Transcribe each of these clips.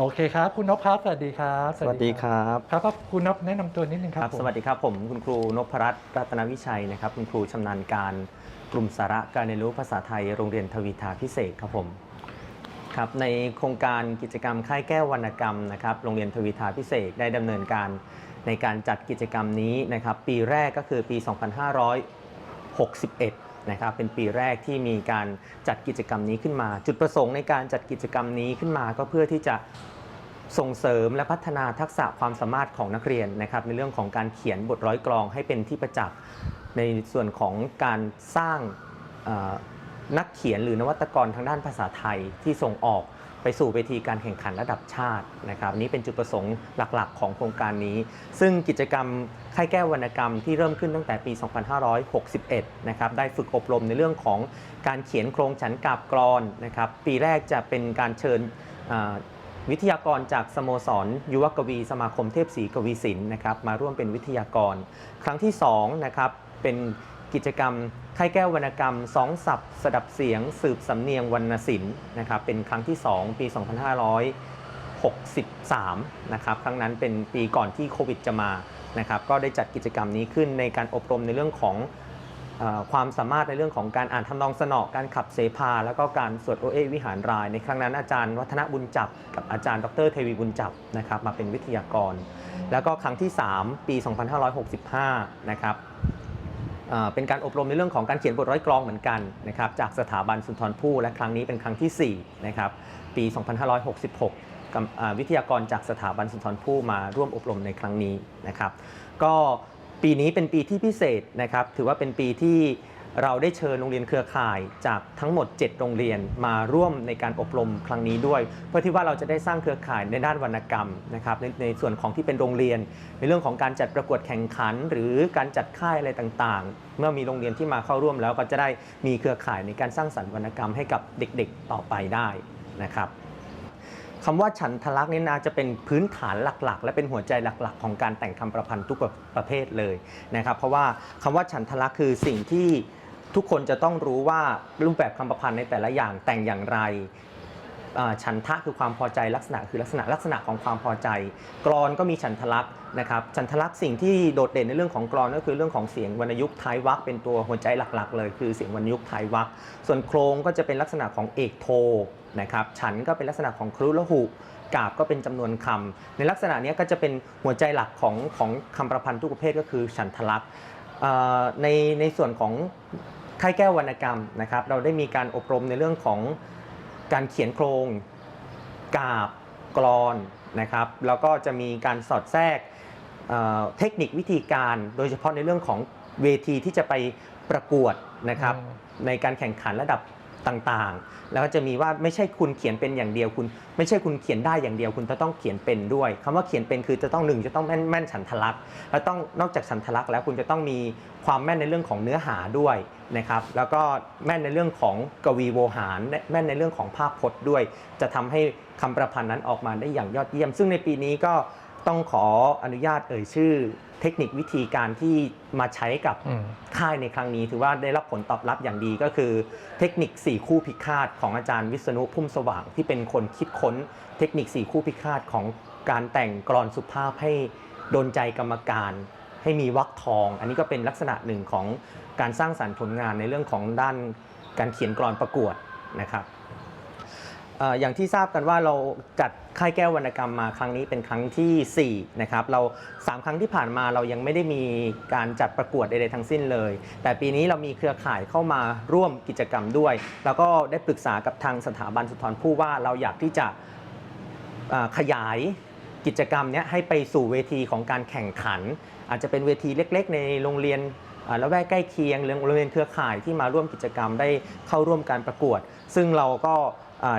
โอเคครับ คุณนพครับ สวัสดีครับ สวัสดีครับ ครับครับคุณนพแนะนำตัวนิดนึงคครัรับบผม สวัสดีครับผมคุณครูนพรัตน์รัตนวิชัยนะครับคุณครูชำนาญการกลุ่มสาระการเรียนรู้ภาษาไทยโรงเรียนทวีทาพิเศษครับผมครับในโครงการกิจกรรมค่ายแก้ววรรณกรรมนะครับโรงเรียนทวีทาพิเศษได้ดำเนินการในการจัดกิจกรรมนี้นะครับปีแรกก็คือปี 2561 นะครับเป็นปีแรกที่มีการจัดกิจกรรมนี้ขึ้นมา จุดประสงค์ในการจัดกิจกรรมนี้ขึ้นมาก็เพื่อที่จะส่งเสริมและพัฒนาทักษะความสามารถของนักเรียนนะครับในเรื่องของการเขียนบทร้อยกรองให้เป็นที่ประจักษ์ในส่วนของการสร้างนักเขียนหรือนวัตกรทางด้านภาษาไทยที่ส่งออก ไปสู่เวทีการแข่งขันระดับชาตินะครับนี่เป็นจุดประสงค์หลักๆ ของโครงการนี้ ซึ่งกิจกรรมค่ายแก้ววรรณกรรมที่เริ่มขึ้นตั้งแต่ปี 2561 นะครับได้ฝึกอบรมในเรื่องของการเขียนโครงฉันกาบกรอนนะครับปีแรกจะเป็นการเชิญวิทยากรจากสโมสร ยุวกวีสมาคมเทพศรีกวีสินนะครับมาร่วมเป็นวิทยากร ครั้งที่2นะครับเป็น กิจกรรมค่ายแก้ววรรณกรรมสองศัพท์สดับเสียง สืบสำเนียงวรรณศิลป์นะครับเป็นครั้งที่ 2 ปี 2563 นะครับครั้งนั้นเป็นปีก่อนที่โควิดจะมานะครับก็ได้จัดกิจกรรมนี้ขึ้นในการอบรมในเรื่องของอความสามารถในเรื่องของการอ่านทำนองสนอการขับเสพา แล้วก็การสวดโอเอวิหารราย ในครั้งนั้นอาจารย์วัฒนบุญจับ กับอาจารย์ดรเทวีบุญจับนะครับมาเป็นวิทยากร แล้วก็ครั้งที่ 3 ปี 2565 นะครับ เป็นการอบรมในเรื่องของการเขียนบทร้อยกรองเหมือนกันนะครับจากสถาบันสุนทรภู่และครั้งนี้เป็นครั้งที่4นะครับปี 2566กับวิทยากรจากสถาบันสุนทรภู่มาร่วมอบรมในครั้งนี้นะครับ ก็ปีนี้เป็นปีที่พิเศษนะครับ ถือว่าเป็นปีที่ เราได้เชิญโรงเรียนเครือข่ายจากทั้งหมด 7 โรงเรียนมาร่วมในการอบรมครั้งนี้ด้วย เพื่อที่ว่าเราจะได้สร้างเครือข่ายในด้านวรรณกรรมนะครับในในส่วนของที่เป็นโรงเรียน ในเรื่องของการจัดประกวดแข่งขัน หรือการจัดค่ายอะไรต่างๆ เมื่อมีโรงเรียนที่มาเข้าร่วมแล้วก็จะได้มีเครือข่ายในการสร้างสรรค์วรรณกรรมให้กับเด็กๆต่อไปได้นะครับ คำว่าฉันทลักษณ์นี่นะจะเป็นพื้นฐานหลักๆ และเป็นหัวใจหลักๆ ของการแต่งคำประพันธ์ทุกประเภทเลยนะครับเพราะว่าคำว่าฉันทลักษณ์คือสิ่งที่ทุกคนจะต้องรู้ว่ารูปแบบคำประพันธ์ในแต่ละอย่างแต่งอย่างไร ฉันทะคือความพอใจลักษณะคือลักษณะลักษณะของความพอใจ กรอนก็มีฉันทลักษณ์นะครับฉันทลักษณ์สิ่งที่โดดเด่นในเรื่องของกรอนก็คือเรื่องของเสียงวรรณยุกต์ไทยวรรคเป็นตัวหัวใจหลักๆ เลยคือเสียงวรรณยุกต์ไทยวรรคส่วนโครงก็จะเป็นลักษณะของเอกโทนะครับฉันก็เป็นลักษณะของครุละหุกาบก็เป็นจำนวนคำในลักษณะนี้ก็จะเป็นหัวใจหลักของของคำประพันธ์ทุกประเภทก็คือฉันทลักษณ์ในในส่วนของค่ายแก้ววรรณกรรมนะครับเราได้มีการอบรมในเรื่องของ การเขียนโครงกาบกรอนนะครับแล้วก็จะมีการสอดแทรกเอ่อเทคนิควิธีการโดยเฉพาะในเรื่องของเวทีที่จะไปประกวดนะครับอืมในการแข่งขันระดับ ต่างๆ แล้วก็จะมีว่าไม่ใช่คุณเขียนเป็นอย่างเดียวคุณ ไม่ใช่คุณเขียนได้อย่างเดียวคุณจะต้องเขียนเป็นด้วยคำว่าเขียนเป็นคือจะต้องหนึ่งจะต้องแม่นแม่นฉันทลักษณ์แล้วต้องนอกจากฉันทลักษณ์แล้วคุณจะต้องมีความแม่นในเรื่องของเนื้อหาด้วยนะครับแล้วก็แม่นในเรื่องของกวีโวหารและแม่นในเรื่องของภาพพจน์ด้วย จะทำให้คำประพันธ์นั้นออกมาได้อย่างยอดเยี่ยม ซึ่งในปีนี้ก็ ต้องขออนุญาตเอ่ยชื่อ เทคนิควิธีการที่มาใช้กับอืมค่ายในครั้งนี้ ถือว่าได้รับผลตอบรับอย่างดีก็คือ เทคนิค 4 คู่พิฆาตของอาจารย์วิษณุพุ่มสว่างที่เป็นคนคิดค้น เทคนิค 4 คู่พิฆาตของการแต่งกรอนสุภาพให้โดนใจกรรมการให้มีวรรคทอง อันนี้ก็เป็นลักษณะหนึ่งของการสร้างสรรค์ผลงานในเรื่องของด้านการเขียนกรอนประกวดนะครับเอย่างที่ทราบกันว่าเราจัดค่ายแก้ววรรณกรรมมาครั้งนี้เป็นครั้งทีสี่4นะครับเรา 3 ครั้งที่ผ่านมาเรายังไม่ได้มีการจัดประกวดใดๆทั้งสิ้นเลย แต่ปีนี้เรามีเครือข่ายเข้ามาร่วมกิจกรรมด้วย แล้วก็ได้ปรึกษากับทางสถาบันสุนทรภู่ว่าเราอยากที่จะขยายกิจกรรมนี้ให้ไปสู่เวทีของการแข่งขัน อาจจะเป็นเวทีเล็ก ๆ ในโรงเรียนอ่าละแวกใกล้เคียงโรงเรียนเครือข่ายที่มาร่วมกิจกรรมได้เข้าร่วมการประกวด ซึ่งเราก็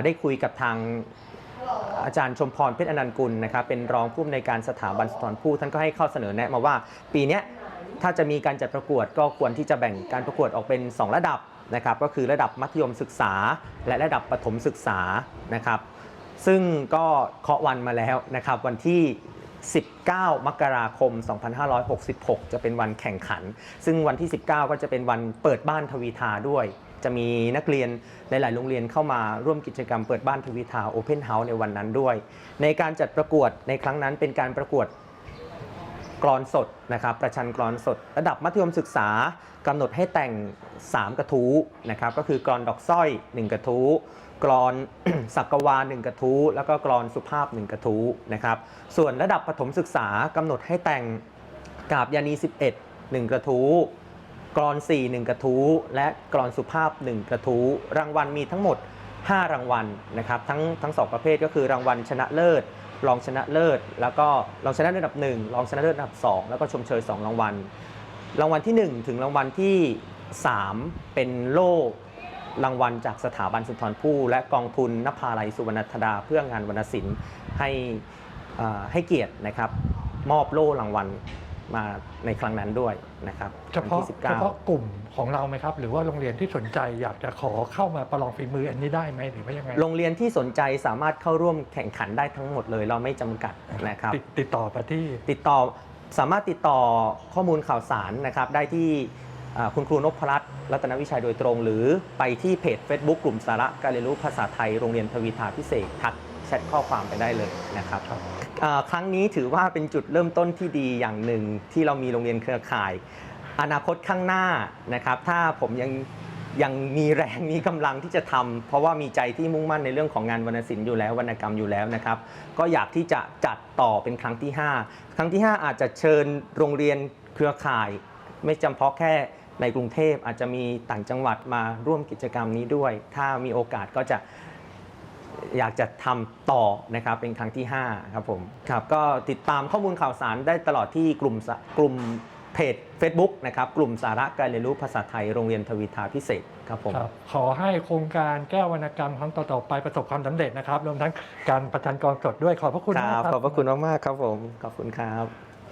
ได้คุยกับทางอาจารย์ชมพรเพชรอนันต์กุลนะครับเป็นรองผู้อำนวยการสถาบันสอนผู้ท่านก็ให้ข้อเสนอแนะมาว่า ปีนี้ถ้าจะมีการจัดประกวดก็ควรที่จะแบ่งการประกวดออกเป็น 2 ระดับนะครับก็คือระดับมัธยมศึกษา และระดับประถมศึกษานะครับซึ่งก็เคาะวันมาแล้วนะครับวันที่ 19 มกราคม 2566 จะเป็นวันแข่งขัน ซึ่งวันที่ 19 ก็จะเป็นวันเปิดบ้านทวีทาด้วย จะมีนักเรียนหลาย ๆ โรงเรียนเข้ามาร่วมกิจกรรมเปิดบ้านทวีทาโอเพนเฮาส์ในวันนั้นด้วย ในการจัดประกวดในครั้งนั้นเป็นการประกวดกรอนสดนะครับประชันกรอนสด ระดับมัธยมศึกษากำหนดให้แต่ง 3 กระทู้นะครับก็คือกรอนดอกสร้อย 1 กระทู้กรอนสักกวา1กระทู้แล้วก็กรอนสุภาพ1กระทู้นะครับส่วนระดับประถมศึกษากำหนดให้แต่งกาบยานี 11 1 กระทู้ กรอน4 1 กระทู้ และกรอนสุภาพ 1 กระทู้ รางวัลมีทั้งหมด 5 รางวัลนะครับทั้งทั้งสองประเภทก็คือรางวัลชนะเลิศรองชนะเลิศ แล้วก็รองชนะเลิศอันดับ 1 รองชนะเลิศอันดับ 2 แล้วก็ชมเชย 2 รางวัล รางวัลที่ 1 ถึงรางวัลที่ 3 เป็นโล่รางวัลจากสถาบันสุนทรภู่และกองทุนนภาลัยสุวรรณธดาเพื่องานวรรณศิลป์ให้อ่อให้เกียรตินะครับ มอบโล่รางวัล มาในครั้งนั้นด้วยนะครับเฉพาะวันที่เฉพาะกลุ่มของเราไหมครับ หรือว่าโรงเรียนที่สนใจอยากจะขอเข้ามาประลองฝีมืออันนี้ได้ไหมหรือว่ายังไงโรงเรียนที่สนใจสามารถเข้าร่วมแข่งขันได้ทั้งหมดเลย เราไม่จำกัดนะครับ ติดติดต่อไปที่ ติดต่อสามารถติดต่อข้อมูลข่าวสารนะครับ ได้ที่อ่าคุณครูนพรัตน์รัตนวิชัยโดยตรง หรือไปที่เพจ Facebook กลุ่มสาระการเรียนรู้ภาษาไทยโรงเรียนทวีทาพิเศษทัก แชทข้อความไปได้เลยนะครับครับอ่าครั้งนี้ถือว่าเป็นจุดเริ่มต้นที่ดีอย่างหนึ่งที่เรามีโรงเรียนเครือข่าย อนาคตข้างหน้านะครับ ถ้าผมยังยังมีแรงมีกำลังที่จะทำเพราะว่ามีใจที่มุ่งมั่นในเรื่องของงานวรรณศิลป์อยู่แล้ววรรณกรรมอยู่แล้วนะครับ ก็อยากที่จะจัดต่อเป็นครั้งที่ 5 ครั้งที่ 5 อาจจะเชิญโรงเรียนเครือข่าย ไม่จำเพาะแค่ในกรุงเทพอาจจะมีต่างจังหวัดมาร่วมกิจกรรมนี้ด้วย ถ้ามีโอกาสก็จะ อยากจะทำต่อนะครับเป็นครั้งที่5ครับผมครับก็ติดตามข้อมูลข่าวสารได้ตลอดที่กลุ่มสะกลุ่มเพจ Facebook นะครับกลุ่มสาระการเรียนรู้ภาษาไทยโรงเรียนทวีทาพิเศษครับผมครับขอให้โครงการแก้ววรรณกรรมครั้งต่อๆไปประสบความสำเร็จนะครับรวมทั้งการประชันกรสดด้วยขอบพระคุณคมารักบครับขอบพระคุณมากๆครับผมขอบคุณครับ